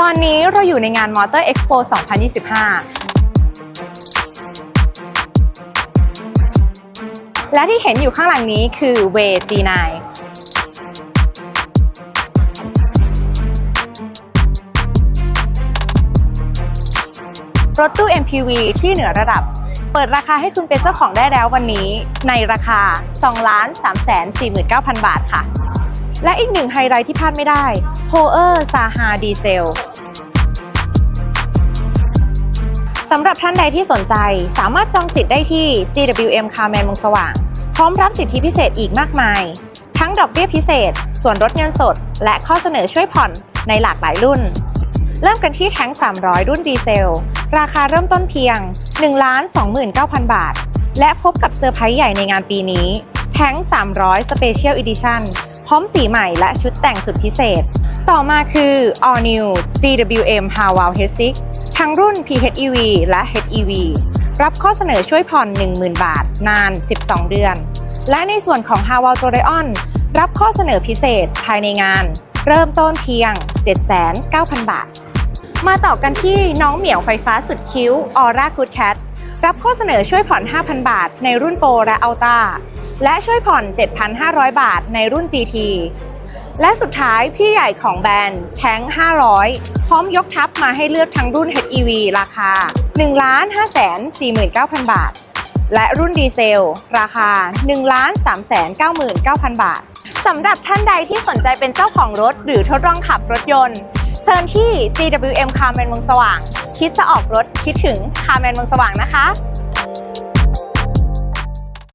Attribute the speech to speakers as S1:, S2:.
S1: ตอนนี้เราอยู่ในงาน Motor Expo 2025 และที่เห็นอยู่ข้างหลังนี้คือ w a y G9 รถตู้ MPV ที่เหนือระดับ เปิดราคาให้คุณเป็นเจ้าของได้แล้ววันนี้ ในราคา 2 3 4 9 0 0 0 บาทค่ะ และอีกหนึ่งไฮไลท์ที่พลาดไม่ได้ p o e r Saha Diesel สำหรับท่านใดที่สนใจสามารถจองสิทธิ์ได้ที่ GWM Carman เมืองสว่าง พร้อมรับสิทธิพิเศษอีกมากมาย ทั้งดอกเบี้ยพิเศษ ส่วนลดเงินสด และข้อเสนอช่วยผ่อนในหลากหลายรุ่น เริ่มกันที่แท้ง 300 รุ่นดีเซล ราคาเริ่มต้นเพียง 1,29,000 บาท และพบกับเซอร์ไพรส์ใหญ่ในงานปีนี้ แท้ง 300 Special Edition พร้อมสีใหม่และชุดแต่งสุดพิเศษ ต่อมาคือ All New GWM h a w a l h e s i g ทั้งรุ่น PHEV และ HEV รับข้อเสนอช่วยผ่อน 10,000 บาท นาน 12 เดือน และในส่วนของ h a w a l t o r e o n รับข้อเสนอพิเศษภายในงาน เริ่มต้นเพียง 7,900 บาท มาต่อกันที่น้องเหมียวไฟฟ้าสุดคิ้ว Aura Good Cat รับข้อเสนอช่วยผ่อน 5,000 บาท ในรุ่นโปรและอัลต้า และช่วยผ่อน 7,500 บาทในรุ่น GT และสุดท้ายพี่ใหญ่ของแบรนด์แท้ง 500 พร้อมยกทัพมาให้เลือกทั้งรุ่น HEV ราคา 1 5 4 9 0 0 0 บาท และรุ่นดีเซล ราคา 1 3 9 9 0 0 0 บาทสำหรับท่านใดที่สนใจเป็นเจ้าของรถ หรือทดลองขับรถยนต์ เชิญที่ GWM Carman เมืองสว่าง คิดจะออกรถคิดถึง Carman เมืองสว่างนะคะ